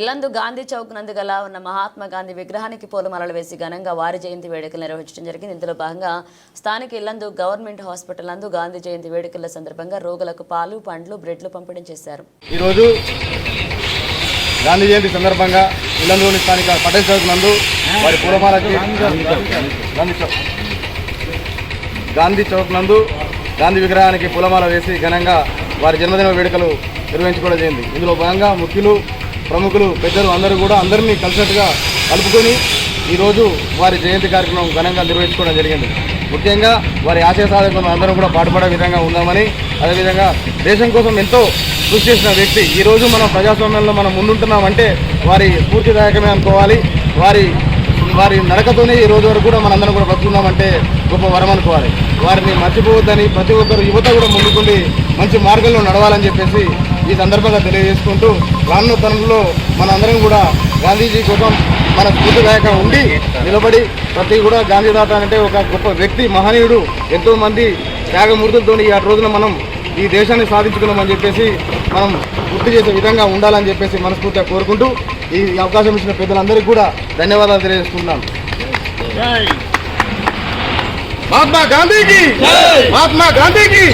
ఇల్లందు గాంధీ చౌక్ నందు గల ఉన్న మహాత్మా గాంధీ విగ్రహానికి పూలమాలలు వేసి ఘనంగా వారి జయంతి వేడుకలు నిర్వహించడం జరిగింది. ఇందులో భాగంగా స్థానిక ఇల్లందు గవర్నమెంట్ హాస్పిటల్ నందు గాంధీ జయంతి వేడుకల సందర్భంగా రోగులకు పాలు పండ్లు బ్రెడ్లు పంపిణీ చేశారు. ఈరోజు గాంధీ జయంతి సందర్భంగా ఇల్లందులోని స్థానిక పటేల్ చౌక్ నందు వారి పూలమాలకి గాంధీ చౌక్ నందు గాంధీ విగ్రహానికి పూలమాల వేసి ఘనంగా వారి జన్మదిన వేడుకలు నిర్వహించుకోవడం జరిగింది. ఇందులో భాగంగా ముఖ్యులు ప్రముఖులు పెద్దలు అందరూ కూడా అందరినీ కలిసినట్టుగా కలుపుకొని ఈరోజు వారి జయంతి కార్యక్రమం ఘనంగా నిర్వహించుకోవడం జరిగింది. ముఖ్యంగా వారి ఆశయ సాధకులు అందరం కూడా పాటుపడే విధంగా ఉందామని అదేవిధంగా దేశం కోసం ఎంతో కృషి చేసిన వ్యక్తి. ఈరోజు మనం ప్రజాస్వామ్యంలో మనం ముందుంటున్నామంటే వారి స్ఫూర్తిదాయకమే అనుకోవాలి. వారి వారి నడకతోనే ఈ రోజు వరకు కూడా మనందరం కూడా బతుకున్నామంటే గొప్ప వరం అనుకోవాలి. వారిని మర్చిపోవద్దని ప్రతి ఒక్కరు యువత కూడా ముందుకుండి మంచి మార్గంలో నడవాలని చెప్పేసి ఈ సందర్భంగా తెలియజేసుకుంటూ రానున్న తరంలో మనందరం కూడా గాంధీజీ కోసం మన స్ఫూర్తిదాయక ఉండి నిలబడి ప్రతి కూడా గాంధీదాత అంటే ఒక గొప్ప వ్యక్తి మహనీయుడు ఎంతో మంది త్యాగమూర్తులతో ఈ రోజున మనం ఈ దేశాన్ని సాధించుకున్నామని చెప్పేసి మనం గుర్తు చేసే విధంగా ఉండాలని చెప్పేసి మనస్ఫూర్తిగా కోరుకుంటూ ఈ అవకాశం ఇచ్చిన పెద్దలందరికీ కూడా ధన్యవాదాలు తెలియజేసుకుంటున్నాను. మహాత్మా గాంధీకి! మహాత్మా గాంధీకి!